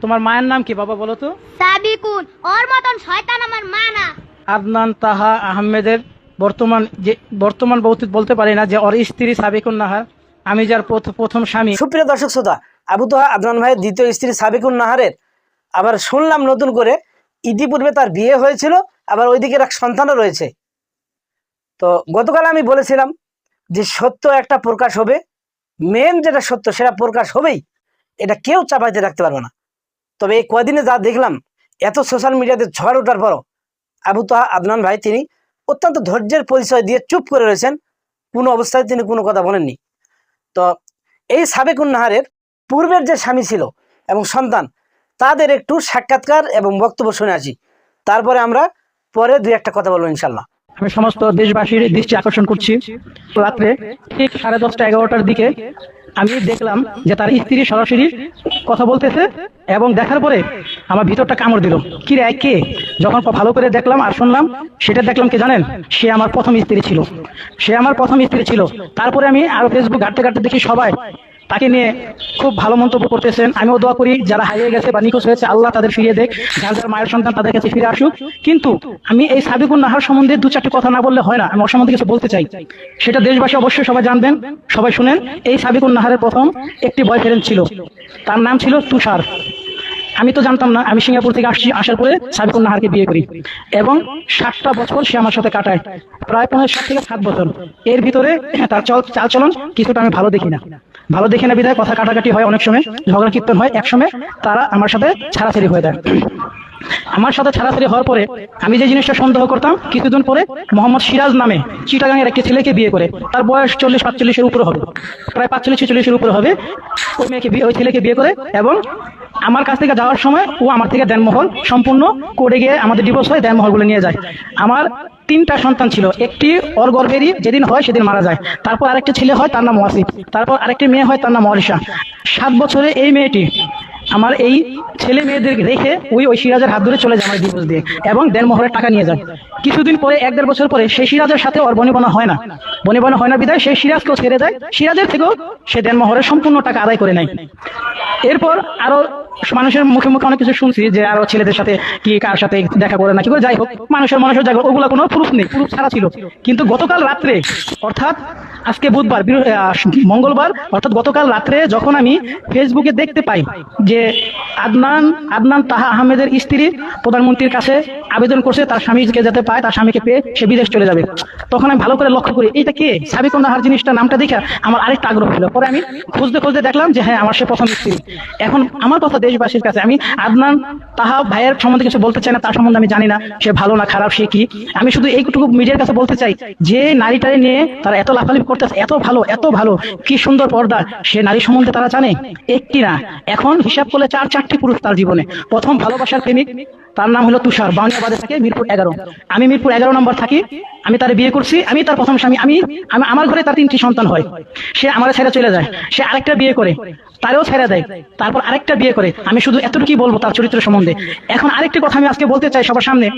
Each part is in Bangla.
তোমার মায়ের নাম কি বাবা বলো তো? সাবিকুন ওর মতন শয়তান আমার মা না। আদনান তাহা আহমেদের বর্তমান যে বর্তমান বলতে বলতে পারি না যে ওর স্ত্রী সাবিকুন নাহার। আমি যার প্রথ- প্রথম স্বামী। সুপ্রিয় দর্শক শ্রোতা আবু তোহা আদনান ভাইয়ের দ্বিতীয় স্ত্রী সাবিকুন নাহারের আবার শুনলাম নতুন করে ইতিপূর্বে তার বিয়ে হয়েছিল আবার ওইদিকে এক সন্তানও রয়েছে। তো গতকাল আমি বলেছিলাম যে সত্য একটা প্রকাশ হবে মেন যেটা সত্য সেটা প্রকাশ হবেই এটা কেউ চাপাইতে রাখতে পারবে না। তবে এই কদিনে যা দেখলাম, এত সোশ্যাল মিডিয়াতে ঝড় ওঠার পরও আবু তোহা আদনান ভাই তিনি অত্যন্ত ধৈর্যের পরিচয় দিয়ে চুপ করে রয়েছেন, কোনো অবস্থায় তিনি কোনো কথা বলেননি। তো এই সাবেকুন নাহারের পূর্বের যে স্বামী ছিল এবং সন্তান, তাদের একটু সাক্ষাৎকার এবং বক্তব্য শুনে আসি। তারপরে আমরা পরে দুই একটা কথা বলব ইনশাল্লাহ আমি সমস্ত দেশবাসীর দৃষ্টি আকর্ষণ করছি। রাত্রে ঠিক সাড়ে দশটা এগারোটার দিকে আমি দেখলাম যে তার স্ত্রী সরাসরি কথা বলতেছে। এবং দেখার পরে আমার ভিতরটা কামড় দিল। কি রে, কে? যখন ভালো করে দেখলাম আর শুনলাম, সেটা দেখলাম কি জানেন? সে আমার প্রথম স্ত্রী ছিল। সে আমার প্রথম স্ত্রী ছিল। তারপরে আমি আরও ফেসবুক ঘাটতে ঘাটতে দেখি সবাই। তাকে নিয়ে খুব ভালো মন্তব্য করতেছেন। আমিও দোয়া করি, যারা হারিয়ে গেছে বা নিখোঁজ হয়েছে, আল্লাহ তাদের ফিরিয়ে দেখ। যার যার মায়ের সন্তান তাদের কাছে ফিরে আসুক। কিন্তু আমি এই সাবিকুন নাহার সম্বন্ধে দু চারটি কথা না বললে হয় না। আমি ওর সম্বন্ধে কিছু বলতে চাই। সেটা দেশবাসী অবশ্যই সবাই জানবেন, সবাই শুনেন। এই সাবিকুন নাহারের প্রথম একটি বয়ফ্রেন্ড ছিল। তার নাম ছিল তুষার। আমি তো জানতাম না, আমি সিঙ্গাপুর থেকে আসছি, আসার পরে সাবিকুল নাহারকে বিয়ে করি। এবং ষাটটা বছর সে আমার সাথে কাটায়, প্রায় পনেরো সাত থেকে সাত বছর। এর ভিতরে তার চল চাল চলন কিছুটা আমি ভালো দেখি না। ভালো দেখি না বিধায় কথা কাটাকাটি হয় অনেক সময়, ঝগড়া কীর্তন হয়, এক সময় তারা আমার সাথে ছাড়াছাড়ি হয়ে যায়। আমার সাথে ছাড়াছাড়ি হওয়ার পরে আমি যে জিনিসটা সন্দেহ করতাম, কিছুদিন পরে মোহাম্মদ সিরাজ নামে চিটাগাঙের একটি ছেলেকে বিয়ে করে। তার বয়স চল্লিশ পাঁচচল্লিশের উপরে হবে। প্রায় পাঁচচল্লিশ ছেচল্লিশের উপরে হবে। ওই মেয়েকে বিয়ে ওই ছেলেকে বিয়ে করে এবং আমার কাছ থেকে যাওয়ার সময় ও আমার থেকে দেনমহল সম্পূর্ণ করে গিয়ে আমাদের ডিভোর্স হয়ে দেনমহলগুলো নিয়ে যায়। আমার তিনটা সন্তান ছিল। একটি ওর গর্ভেরই যেদিন হয় সেদিন মারা যায়। তারপর আরেকটি ছেলে হয়, তার নাম ওয়াসিফ। তারপর আরেকটি মেয়ে হয়, তার নাম অরিশা সাত বছরে এই মেয়েটি আমার এই ছেলে মেয়েদের রেখে ওই ওই সিরাজের হাত ধরে চলে যায় আমার ডিভোর্স দিয়ে। এবং দেড়মোহরের টাকা নিয়ে যায়। কিছুদিন পরে, এক দেড় বছর পরে, সেই সিরাজের সাথে ওর বনিবনা হয় না। বনিবনা হয় না বিদায়, সেই সিরাজকেও ছেড়ে দেয়। সিরাজের থেকেও সে দেড়মোহরের সম্পূর্ণ টাকা আদায় করে নেয়। এরপর আরও মানুষের মুখে মুখে অনেক কিছু শুনছি যে আরও ছেলেদের সাথে কি কার সাথে দেখা করে না কি করে, যাই হোক, মানুষের মানুষের জায়গা ওগুলো কোনো প্রুফ নেই প্রুফ ছাড়া ছিল। কিন্তু গতকাল রাত্রে, অর্থাৎ আজকে বুধবার মঙ্গলবার, অর্থাৎ গতকাল রাত্রে যখন আমি ফেসবুকে দেখতে পাই যে আদনান আদনান তাহা আহমেদের স্ত্রী প্রধানমন্ত্রীর কাছে আবেদন করছে, তার স্বামীকে যাতে পায়, তার স্বামীকে পেয়ে সে বিদেশ চলে যাবে। তখন আমি ভালো করে লক্ষ্য করি, এইটা কে? সাবিকুন নাহার জিনিসটা নামটা দেখে আমার আরেকটা আগ্রহ ছিল পরে আমি খুঁজতে খুঁজতে দেখলাম যে হ্যাঁ আমার সে প্রথম স্ত্রী। এখন আমার কথা দেশবাসীর কাছে। আমি আদনান তাহা ভাইয়ের সম্বন্ধে কিছু বলতে চাই না, তার সম্বন্ধে আমি জানি না, সে ভালো না খারাপ, সে কি? আমি শুধু এইটুকু মিডিয়ার কাছে বলতে চাই, যে নারীটারে নিয়ে তারা এত লাফালাফি করতেছে এত ভালো এত ভালো, কি সুন্দর পর্দা, সে নারী সম্বন্ধে তারা জানে? একটি না। এখন হিসাব করলে চার চারটি পুরুষ তার জীবনে। প্রথম ভালোবাসার প্রেমিক তার নাম হলো তুষার বাউনিয়াবাদে থাকে মিরপুর এগারো। আমি মিরপুর এগারো নম্বর থাকি, আমি তার বিয়ে করছি, আমি তার প্রথম স্বামী, আমি, আমি- আমার ঘরে তার তিনটি সন্তান হয়। সে আমার ছেড়ে চলে যায়, সে আরেকটা বিয়ে করে, তারও ছেড়ে দেয়, তারপর আরেকটা বিয়ে করে। আমি শুধু এতটুকুই বলব তার চরিত্র সম্বন্ধে। এখন আরেকটি কথা আমি আজকে বলতে চাই সবার সামনে,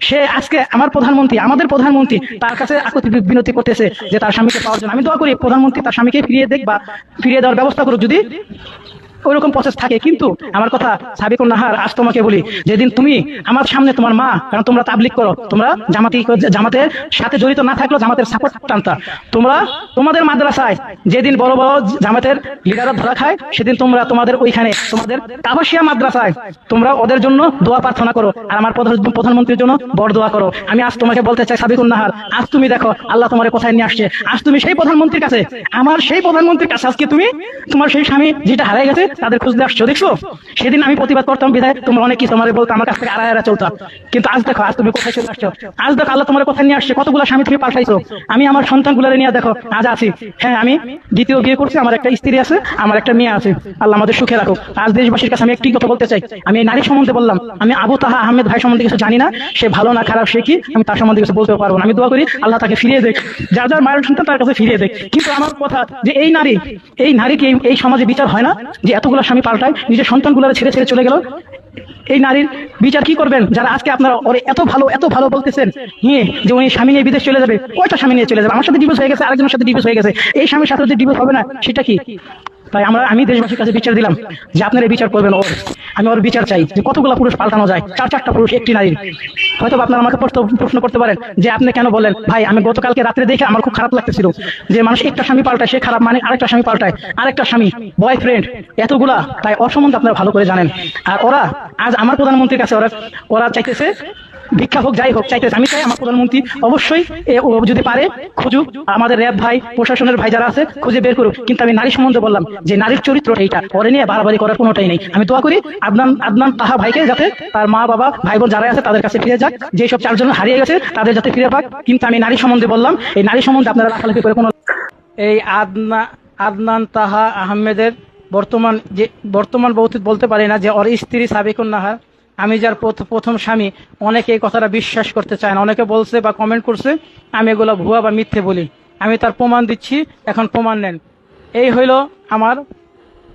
সে আজকে আমার প্রধানমন্ত্রী, আমাদের প্রধানমন্ত্রী তার কাছে বিনতি করতেছে যে তার স্বামীকে পাওয়ার জন্য। আমি দোয়া করি প্রধানমন্ত্রী তার স্বামীকে ফিরিয়ে দেখ বা ফিরিয়ে দেওয়ার ব্যবস্থা করুক যদি ওইরকম প্রসেস থাকে। কিন্তু আমার কথা সাবিকুন নাহার, আজ তোমাকে বলি, যেদিন তুমি আমার সামনে তোমার মা, কারণ তোমরা তাবলিক করো, তোমরা জামাতি জামাতের সাথে জড়িত না থাকলেও জামাতের সাপোর্ট টানতা। তোমরা তোমাদের মাদ্রাসায় যেদিন বড় বড় জামাতের লিডাররা ধরা খায়, সেদিন তোমরা তোমাদের ওইখানে, তোমাদের কাবাসিয়া মাদ্রাসায় তোমরা ওদের জন্য দোয়া প্রার্থনা করো, আর আমার প্রধানমন্ত্রীর জন্য বড় দোয়া করো। আমি আজ তোমাকে বলতে চাই, সাবিকুন নাহার, আজ তুমি দেখো, আল্লাহ তোমার কোথায় নিয়ে আসছে। আজ তুমি সেই প্রধানমন্ত্রীর কাছে, আমার সেই প্রধানমন্ত্রীর কাছে আজকে তুমি তোমার সেই স্বামী যেটা হারাই গেছে তাদের খুঁজতে আসছো, দেখছ? সেদিন আমি প্রতিবাদ করতাম, বিধায় তোমরা অনেক কিছু আমার বলতো আমার কাছ থেকে আড়াই আড়া চলতাম কিন্তু আজ দেখো, আজ তুমি কোথায় চলে আসছো? আজ দেখো, আল্লাহ তোমার কোথায় নিয়ে আসছে। কতগুলো স্বামী তুমি পাল্টাইছো আমি আমার সন্তানগুলো নিয়ে দেখো, আজ আছি। হ্যাঁ আমি দ্বিতীয় বিয়ে করছি, আমার একটা স্ত্রী আছে, আমার একটা মেয়ে আছে। আল্লাহ আমাদের সুখে রাখো আজ দেশবাসীর কাছে আমি একটি কথা বলতে চাই। আমি এই নারী সম্বন্ধে বললাম, আমি আবু তাহা আহমেদ ভাই সম্বন্ধে কিছু জানি না, সে ভালো না খারাপ, সে কি? আমি তার সম্বন্ধে কিছু বলতে পারব না। আমি দোয়া করি, আল্লাহ তাকে ফিরিয়ে দেখ। যার যার মায়ের সন্তান তার কাছে ফিরিয়ে দেখ। কিন্তু আমার কথা যে এই নারী, এই নারীকে এই- এই সমাজে বিচার হয় না? যে এতগুলো স্বামী পাল্টায়, নিজের সন্তানগুলো ছেড়ে ছেড়ে চলে গেল? এই নারীর বিচার কি করবেন? যারা আজকে আপনারা ওরে এত ভালো এত ভালো বলতেছেন, নিয়ে যে উনি স্বামী নিয়ে বিদেশ চলে যাবে, কয়টা স্বামী নিয়ে চলে যাবে? আমার সাথে ডিভোর্স হয়ে গেছে, আরেকজনের সাথে ডিভোর্স হয়ে গেছে। এই স্বামীর সাথে ডিভোর্স হবে না, সেটা কি? তাই আমরা, আমি দেশবাসীর কাছে বিচার দিলাম যে আপনারা বিচার করবেন ওর আমি ওর বিচার চাই যে কতগুলো পুরুষ পাল্টানো যায়, চার চারটা পুরুষ, একটি নারীর। হয়তো আপনারা আমাকে প্রশ্ন করতে পারেন যে আপনি কেন বলেন, ভাই, আমি গতকালকে রাত্রে দেখে আমার খুব খারাপ লাগতেছিল যে মানুষ একটা স্বামী পাল্টায়, সে খারাপ মানে আরেকটা স্বামী পাল্টায়, আরেকটা স্বামী বয়ফ্রেন্ড এতগুলা। তাই ওর সম্বন্ধে আপনারা ভালো করে জানেন। আর ওরা, আজ আমার প্রধানমন্ত্রীর কাছে ওরা ওরা চাইতেছে ভিক্ষা হোক, যাই হোক চাইতেছে আমি চাই আমার প্রধানমন্ত্রী অবশ্যই যদি পারে, খুঁজুক। আমাদের র্যাব ভাই, প্রশাসনের ভাই যারা আছে, খুঁজে বের করুক। কিন্তু আমি নারী সম্বন্ধে বললাম যে নারীর চরিত্র এইটা। পরে নিয়ে বাড়াবাড়ি করার কোনোটাই নেই। আমি দোয়া করি আদনান আদনান তাহা ভাইকে যাতে তার মা, বাবা, ভাই বোন যারা আছে তাদের কাছে ফিরে যাক। যেসব চারজন হারিয়ে গেছে, তাদের যাতে ফিরে পাক। কিন্তু আমি নারী সম্বন্ধে বললাম, এই নারী সম্বন্ধে আপনারা লাফালাফি করে কোনো এই আদনা, আদনান তাহা আহমেদের বর্তমান যে বর্তমান বলতে বলতে পারি না যে ওর স্ত্রী সাবিকুন নাহার আমি যার প্রথ- প্রথম স্বামী অনেকে এই কথাটা বিশ্বাস করতে চায় না। অনেকে বলছে বা কমেন্ট করছে আমি এগুলো ভুয়া বা মিথ্যে বলি। আমি তার প্রমাণ দিচ্ছি এখন প্রমাণ নেন। এই হইল আমার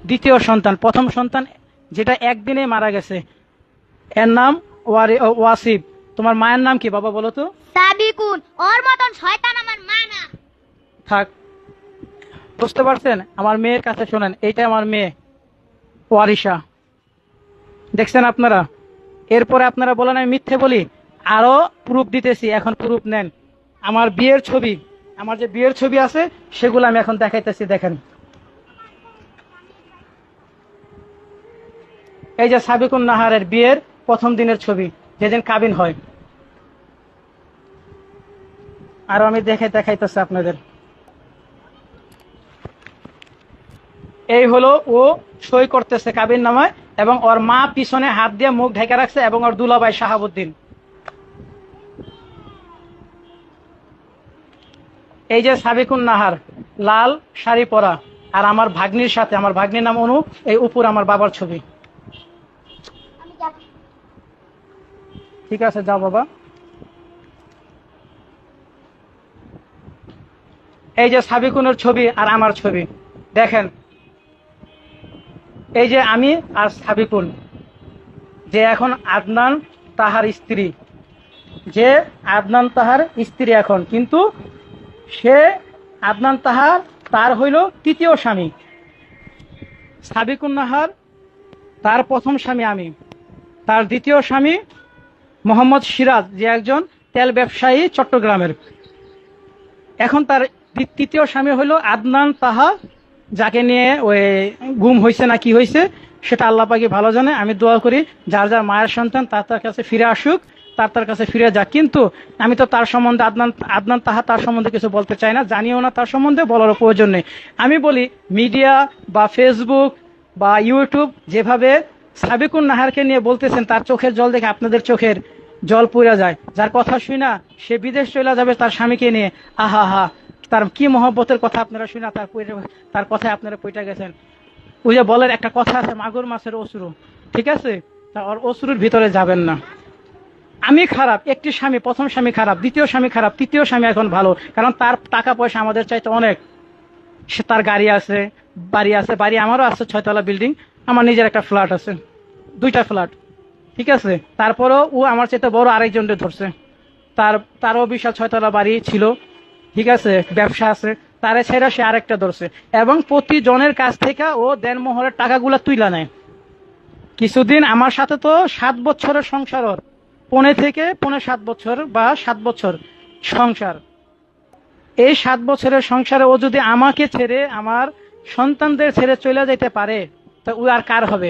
দ্বিতীয় সন্তান। প্রথম সন্তান যেটা একদিনে মারা গেছে। এর নাম ওয়ারি ও- ওয়াসিব। তোমার মায়ের নাম কি বাবা বলো তো? সাবিকুন। ওর মতন শয়তান আমার মা না। থাক। বুঝতে পারছেন? আমার মেয়ের কাছে শোনেন। এইটা আমার মেয়ে ওয়ারিশা। দেখছেন আপনারা? এরপরে আপনারা বলেন, আমি মিথ্যে বলি। আরও প্রুফ দিতেছি, এখন প্রুফ নেন। আমার বিয়ের ছবি, আমার যে বিয়ের ছবি আছে, সেগুলো আমি এখন দেখাইতেছি, দেখেন। এই যে সাবিকুন নাহারের বিয়ের প্রথম দিনের ছবি, যেদিন কাবিন হয়। আরও আমি দেখে দেখাইতেছি আপনাদের। এই হলো ও সই করতেছে কাবিন নামায় এবং ওর মা পিছনে হাত দিয়ে মুখ ঢেকে রাখছে এবং ওর দুলাভাই শাহাবুদ্দিন। এই যে সাবিকুন নাহার, লাল শাড়ি পরা, আর আমার ভাগ্নির সাথে, আমার ভাগ্নির নাম অনু, এই উপর আমার বাবার ছবি। ঠিক আছে, যাও বাবা। এই যে সাবিকুনের ছবি আর আমার ছবি, দেখেন। এই যে আমি আর সাবিকুন যে এখন আদনান তাহার স্ত্রী, যে আদনান তাহার স্ত্রী এখন, কিন্তু সে আদনান তাহার, তার হইল তৃতীয় স্বামী। সাবিকুন নাহার, তার প্রথম স্বামী আমি। তার দ্বিতীয় স্বামী মোহাম্মদ সিরাজ, যে একজন তেল ব্যবসায়ী চট্টগ্রামের। এখন তার তৃতীয় স্বামী হলো আদনান তাহা যাকে নিয়ে ওই গুম হয়েছে না কি হয়েছে সেটা আল্লাহ পাকি ভালো জানে। আমি দোয়া করি, যার যার মায়ের সন্তান, তার তার কাছে ফিরে আসুক, তার তার কাছে ফিরে যাক। কিন্তু আমি তো তার সম্বন্ধে আদনান আদনান তাহা তার সম্বন্ধে কিছু বলতে চাই না, জানিও না তার সম্বন্ধে, বলারও প্রয়োজন নেই। আমি বলি, মিডিয়া বা ফেসবুক বা ইউটিউব যেভাবে সাবিকুন নাহারকে নিয়ে বলতেছেন, তার চোখের জল দেখে আপনাদের চোখের জল পুড়ে যায়। যার কথা শুই না, সে বিদেশ চলে যাবে তার স্বামীকে নিয়ে। আহা হা তার কি মহব্বতের কথা আপনারা শুনে তার তার কথায় আপনারা পইটা গেছেন? ওই যে বলের একটা কথা আছে, মাগুর মাছের অসুরু ঠিক আছে? তা ওর অসুরুর ভিতরে যাবেন না। আমি খারাপ, একটি স্বামী, প্রথম স্বামী খারাপ, দ্বিতীয় স্বামী খারাপ, তৃতীয় স্বামী এখন ভালো, কারণ তার টাকা পয়সা আমাদের চাইতে অনেক। সে তার গাড়ি আছে, বাড়ি আছে, বাড়ি আমারও আছে, ছয়তলা বিল্ডিং, আমার নিজের একটা ফ্ল্যাট আছে, দুইটা ফ্ল্যাট। ঠিক আছে? তারপরেও ও আমার চাইতে বড় আরেকজনকে ধরছে। তার, তারও বিশাল ছয়তলা বাড়ি ছিল ঠিক আছে, ব্যবসা আছে, তারে ছেড়ে সে আরেকটা ধরছে। এবং প্রতিজনের কাছ থেকে ও দেনমোহরের টাকাগুলো তুইলা নেয় কিছুদিন আমার সাথে তো সাত বছরের সংসার ওর। পনে থেকে পনে সাত বছর বা সাত বছর সংসার। এই সাত বছরের সংসারে ও যদি আমাকে ছেড়ে আমার সন্তানদের ছেড়ে চলে যেতে পারে, তা ও আর কার হবে?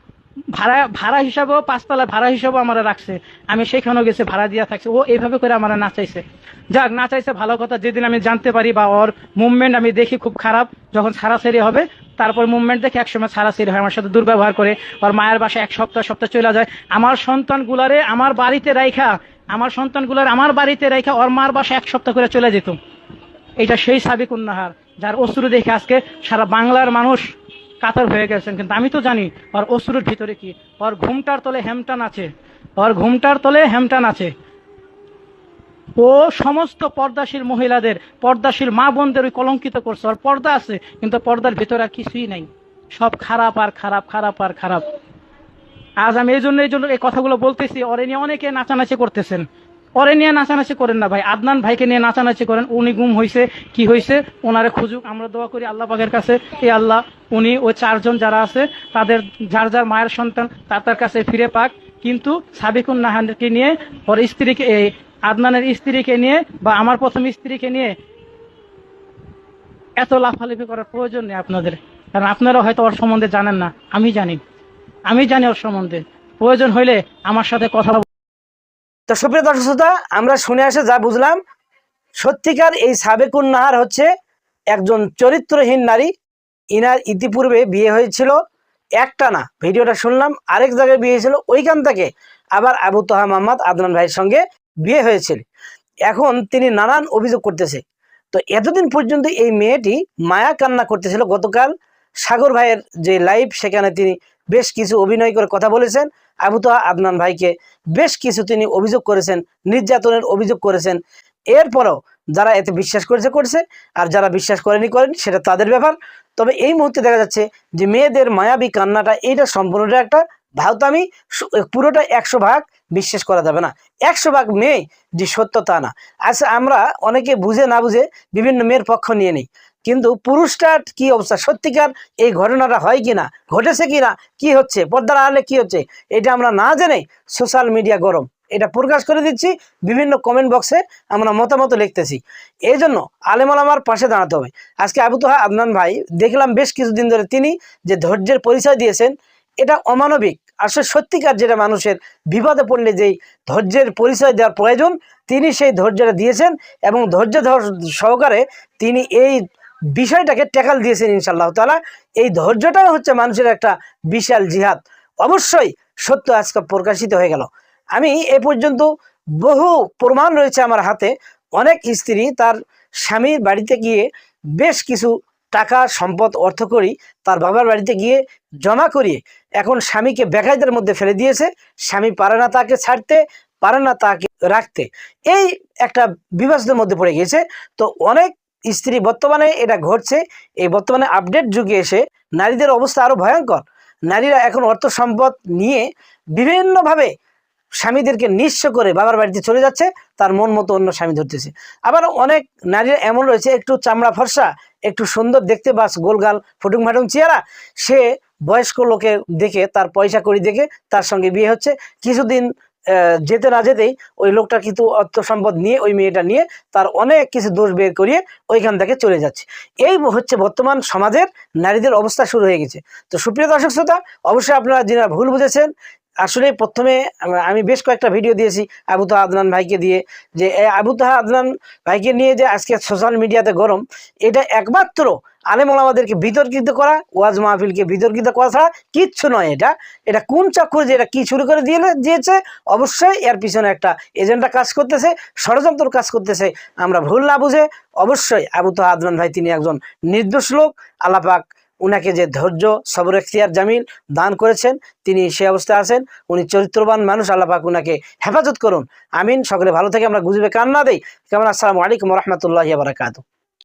ভাড়া ভাড়া হিসাবেও পাঁচতলা ভাড়া হিসাবেও আমার রাখছে। আমি সেখানেও গেছে, ভাড়া দিয়া থাকছে। ও এইভাবে করে আমার নাচাইছে। যাক, নাচাইছে ভালো কথা। যেদিন আমি জানতে পারি বা ওর মুভমেন্ট আমি দেখি খুব খারাপ, যখন ছাড়াছাড়ি হবে, তারপর মুভমেন্ট দেখে একসময় ছাড়াছাড়ি হয়, আমার সাথে দুর্ব্যবহার করে। ওর মায়ের বাসায় এক সপ্তাহ সপ্তাহ চলে যায়। আমার সন্তানগুলারে আমার বাড়িতে রাইখা, আমার সন্তানগুলার আমার বাড়িতে রাইখা ওর মার বাসায় এক সপ্তাহ করে চলে যেত। এটা সেই সাবিকুন নাহার যার অশ্রু দেখে আজকে সারা বাংলার মানুষ কাতর হয়ে গেছেন। কিন্তু আমি তো জানি ওর অশ্রুর ভিতরে কি। ওর ঘুমটার তলে হেমটান আছে। ওর ঘুমটার তলে হেমটান আছে। ও সমস্ত পর্দাশীল মহিলাদের, পর্দাশীল মা বোনদের ওই কলঙ্কিত করছে। আর পর্দা আছে, কিন্তু পর্দার ভিতরে আর কিছুই নাই। সব খারাপ আর খারাপ খারাপ আর খারাপ। আজ আমি এই জন্য এই জন্য এই কথাগুলো বলতেছি। ওরে নিয়ে অনেকে নাচানাচি করতেছেন। ওরে নিয়ে নাচানাচি করেন না ভাই। আদনান ভাইকে নিয়ে নাচানাচি করেন। উনি গুম হয়েছে কি হয়েছে ওনারে খুঁজুক। আমরা দোয়া করি আল্লাহ পাকের কাছে এ আল্লাহ, উনি ওই চারজন যারা আছে, তাদের যার যার মায়ের সন্তান, তার তার কাছে ফিরে পাক। কিন্তু সাবিকুন নাহানকে নিয়ে, ওর স্ত্রীকে, এই আদনানের স্ত্রীকে নিয়ে বা আমার প্রথম স্ত্রীকে নিয়ে এত লাফালাফি করার প্রয়োজন নেই আপনাদের। কারণ আপনারা হয়তো ওর সম্বন্ধে জানেন না। আমি জানি। আমি জানি ওর সম্বন্ধে। প্রয়োজন হইলে আমার সাথে কথা তো সুপ্রিয় দর্শক শ্রোতা, আমরা শুনে আসে যা বুঝলাম, সত্যিকার এই সাবেকুন নাহার হচ্ছে একজন চরিত্রহীন নারী। ইনার ইতিপূর্বে বিয়ে হয়েছিল একটা না ভিডিওটা শুনলাম, আরেক জায়গায় বিয়ে হয়েছিল ওইখান থেকে। আবার আবু তোহা মোহাম্মদ আদনান ভাইয়ের সঙ্গে বিয়ে হয়েছিল। এখন তিনি নানান অভিযোগ করতেছে। তো এতদিন পর্যন্ত এই মেয়েটি মায়া কান্না করতেছিল। গতকাল সাগর ভাইয়ের যে লাইভ, সেখানে তিনি বেশ কিছু অভিনয় করে কথা বলেছেন। আবু তোহা আদনান ভাইকে বেশ কিছু তিনি অভিযোগ করেছেন, নির্যাতনের অভিযোগ করেছেন। এরপরও যারা এতে বিশ্বাস করেছে, করছে, আর যারা বিশ্বাস করেনি করেনি, সেটা তাদের ব্যাপার। তবে এই মুহূর্তে দেখা যাচ্ছে যে মেয়েদের মায়াবী কান্নাটা, এইটা সম্পূর্ণটা একটা ভাওতামি পুরোটা একশো ভাগ বিশ্বাস করা যাবে না। একশো ভাগ মেয়ে যে সত্য তা না। আচ্ছা আমরা অনেকে বুঝে না বুঝে বিভিন্ন মেয়ের পক্ষ নিয়ে নিই। কিন্তু পুরুষটার কি অবস্থা? সত্যিকার এই ঘটনাটা হয় কি না ঘটেছে কি না কি হচ্ছে? পর্দার আড়ালে কি হচ্ছে? এটা আমরা না জেনে সোশ্যাল মিডিয়া গরম। এটা প্রকাশ করে দিচ্ছি, বিভিন্ন কমেন্ট বক্সে আমরা মতামত লিখতেছি। এই জন্য আলেমাল আমার পাশে দাঁড়াতে হবে। আজকে আবু তোহা আদনান ভাই, দেখলাম বেশ কিছুদিন ধরে তিনি যে ধৈর্যের পরিচয় দিয়েছেন, এটা অমানবিক। আসলে সত্যিকার যেটা মানুষের বিপদে পড়লে যেই ধৈর্যের পরিচয় দেওয়ার প্রয়োজন, তিনি সেই ধৈর্যটা দিয়েছেন এবং ধৈর্য ধর- সহকারে তিনি এই বিষয়টাকে ট্যাকাল দিয়েছেন ইনশাল্লাহ তালা এই ধৈর্যটাও হচ্ছে মানুষের একটা বিশাল জিহাদ। অবশ্যই সত্য আজকে প্রকাশিত হয়ে গেল। আমি এ পর্যন্ত বহু প্রমাণ রয়েছে আমার হাতে। অনেক স্ত্রী তার স্বামীর বাড়িতে গিয়ে বেশ কিছু টাকা, সম্পদ, অর্থ করি তার বাবার বাড়িতে গিয়ে জমা করিয়ে এখন স্বামীকে বেকায়দের মধ্যে ফেলে দিয়েছে। স্বামী পারে না তাকে ছাড়তে, পারে না তাকে রাখতে। এই একটা বিবাদের মধ্যে পড়ে গিয়েছে। তো অনেক স্ত্রী, বর্তমানে এটা ঘটছে। এই বর্তমানে আপডেট যুগে এসে নারীদের অবস্থা আরও ভয়ঙ্কর। নারীরা এখন অর্থ সম্পদ নিয়ে বিভিন্নভাবে স্বামীদেরকে নিঃস্ব করে বাবার বাড়িতে চলে যাচ্ছে, তার মন মতো অন্য স্বামী ধরতেছে। আবার অনেক নারীরা এমন রয়েছে, একটু চামড়া ফর্সা, একটু সুন্দর দেখতে বাস, গোলগাল, ফুটুং ফাটুং চেহারা। সে বয়স্ক লোকে দেখে, তার পয়সা করি দেখে তার সঙ্গে বিয়ে হচ্ছে। কিছুদিন যেতে না যেতেই ওই লোকটা কিন্তু অর্থ সম্পদ নিয়ে, ওই মেয়েটা নিয়ে তার অনেক কিছু দোষ বের করিয়ে ওইখান থেকে চলে যাচ্ছে। এই হচ্ছে বর্তমান সমাজের নারীদের অবস্থা শুরু হয়ে গেছে। তো সুপ্রিয় দর্শক শ্রোতা, অবশ্যই আপনারা যিনি ভুল বুঝেছেন আসলে প্রথমে আমি বেশ কয়েকটা ভিডিও দিয়েছি আবু তাহা আদনান ভাইকে দিয়ে, যে আবু তাহা আদনান ভাইকে নিয়ে যে আজকে সোশ্যাল মিডিয়াতে গরম, এটা একমাত্র আলেম ওলামাদেরকে বিতর্কিত করা, ওয়াজ মাহফিলকে বিতর্কিত করা ছাড়া কিচ্ছু নয় এটা। এটা কোন চক্র যে, এটা কি শুরু করে দিয়ে দিয়েছে, অবশ্যই এর পিছনে একটা এজেন্ডা কাজ করতেছে, ষড়যন্ত্র কাজ করতেছে, আমরা ভুল না বুঝে অবশ্যই আবু তাহা আদনান ভাই তিনি একজন নির্দোষ লোক আল্লাপাক উনাকে যে ধৈর্য, সবর, এখতিয়ার জামিল দান করেছেন, তিনি সে অবস্থায় আছেন। উনি চরিত্রবান মানুষ আল্লাপাক উনাকে হেফাজত করুন। আমিন। সকলে ভালো থেকে আমরা গুজবে কান্না দেই। কেমন? আসসালামু আলাইকুম রহমতুল্লাহ বারাকাতু